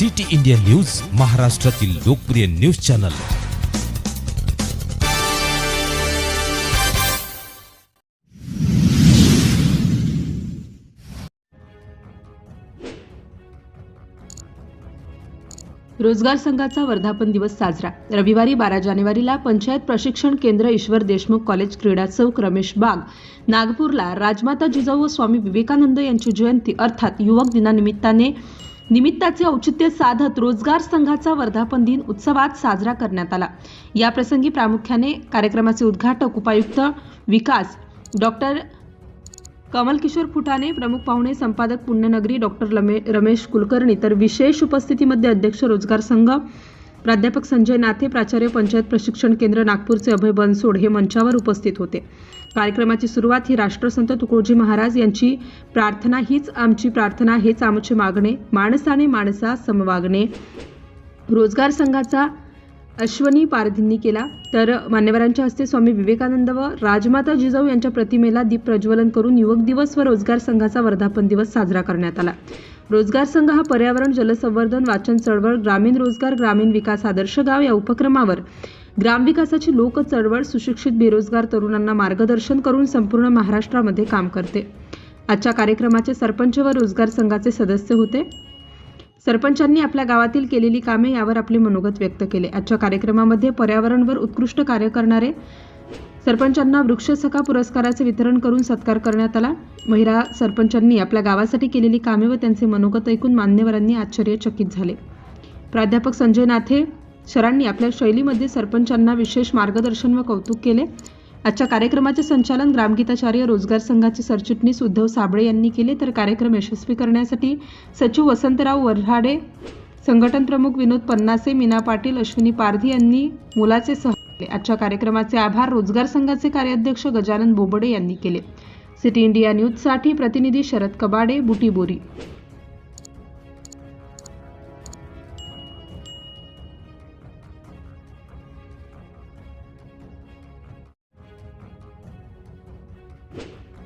City India news महाराष्ट्रातील लोकप्रिय news channel. रोजगार संघाचा वर्धापन दिवस साजरा. रविवारी बारा जानेवारीला पंचायत प्रशिक्षण केंद्र ईश्वर देशमुख कॉलेज क्रीडा चौक रमेश बाग. नागपूरला राजमाता जिजाऊ व स्वामी विवेकानंद यांची जयंती अर्थात युवक दिनानिमित्ताने निमित्ताचे औचित्य साधत रोजगार संघाचा वर्धापन दिन उत्सवात साजरा करण्यात आला. या प्रसंगी प्रामुख्याने कार्यक्रमाचे उद्घाटक उपायुक्त विकास डॉक्टर कमलकिशोर फुटाणे प्रमुख पाहुणे संपादक पुण्यनगरी डॉक्टर रमे रमेश कुलकर्णी तर विशेष उपस्थितीमध्ये अध्यक्ष रोजगार संघ प्राध्यापक संजय नाथे प्राचार्य पंचायत प्रशिक्षण केंद्र नागपूरचे अभय बनसोड हे मंचावर उपस्थित होते. कार्यक्रमाची सुरुवात ही राष्ट्रसंत तुकडोजी महाराज यांची प्रार्थना हीच आमची प्रार्थना हेच आमचे मागणे. माणसाने माणसा समवागणे. रोजगार संघाचा अश्वनी पारधींनी केला. तर मान्यवरांच्या हस्ते स्वामी विवेकानंद व राजमाता जिजाऊ यांच्या प्रतिमेला दीप प्रज्वलन करून युवक दिवस व रोजगार संघाचा वर्धापन दिवस साजरा करण्यात आला. रोजगार संघ हा पर्यावरण जलसंवर्धन वाचन चळवळ ग्रामीण रोजगार ग्रामीण विकास आदर्श गाव या उपक्रमावर ग्रामविकासाची लोक चळवळ सुशिक्षित बेरोजगार तरुणांना मार्गदर्शन करून संपूर्ण महाराष्ट्रामध्ये काम करते. आजच्या कार्यक्रमाचे सरपंच व रोजगार संघाचे सदस्य होते. सरपंचांनी आपल्या गावातील केलेली कामे यावर आपले मनोगत व्यक्त केले. आजच्या कार्यक्रमामध्ये पर्यावरणवर उत्कृष्ट कार्य करणारे सरपंचांना वृक्षसखा पुरस्काराचे वितरण करून सत्कार करण्यात आला. महिला सरपंचांनी आपल्या गावासाठी केलेली कामे व त्यांचे मनोगत ऐकून मान्यवरांनी आश्चर्यचकित झाले. प्राध्यापक संजय नाथे सरांनी आपल्या शैलीमध्ये सरपंचांना विशेष मार्गदर्शन व कौतुक केले. आजच्या कार्यक्रमाचे संचालन ग्रामगीताचार्य रोजगार संघाचे सरचिटणीस उद्धव साबळे यांनी केले. तर कार्यक्रम यशस्वी करण्यासाठी सचिव वसंतराव वऱ्हाडे संघटन प्रमुख विनोद पन्नासे मीना पाटील अश्विनी पारधी यांनी मुलाचे सह आजच्या कार्यक्रमाचे आभार रोजगार संघाचे कार्याध्यक्ष गजानन बोबडे यांनी केले. सिटी इंडिया न्यूजसाठी प्रतिनिधी शरद कबाडे बुटी बोरी.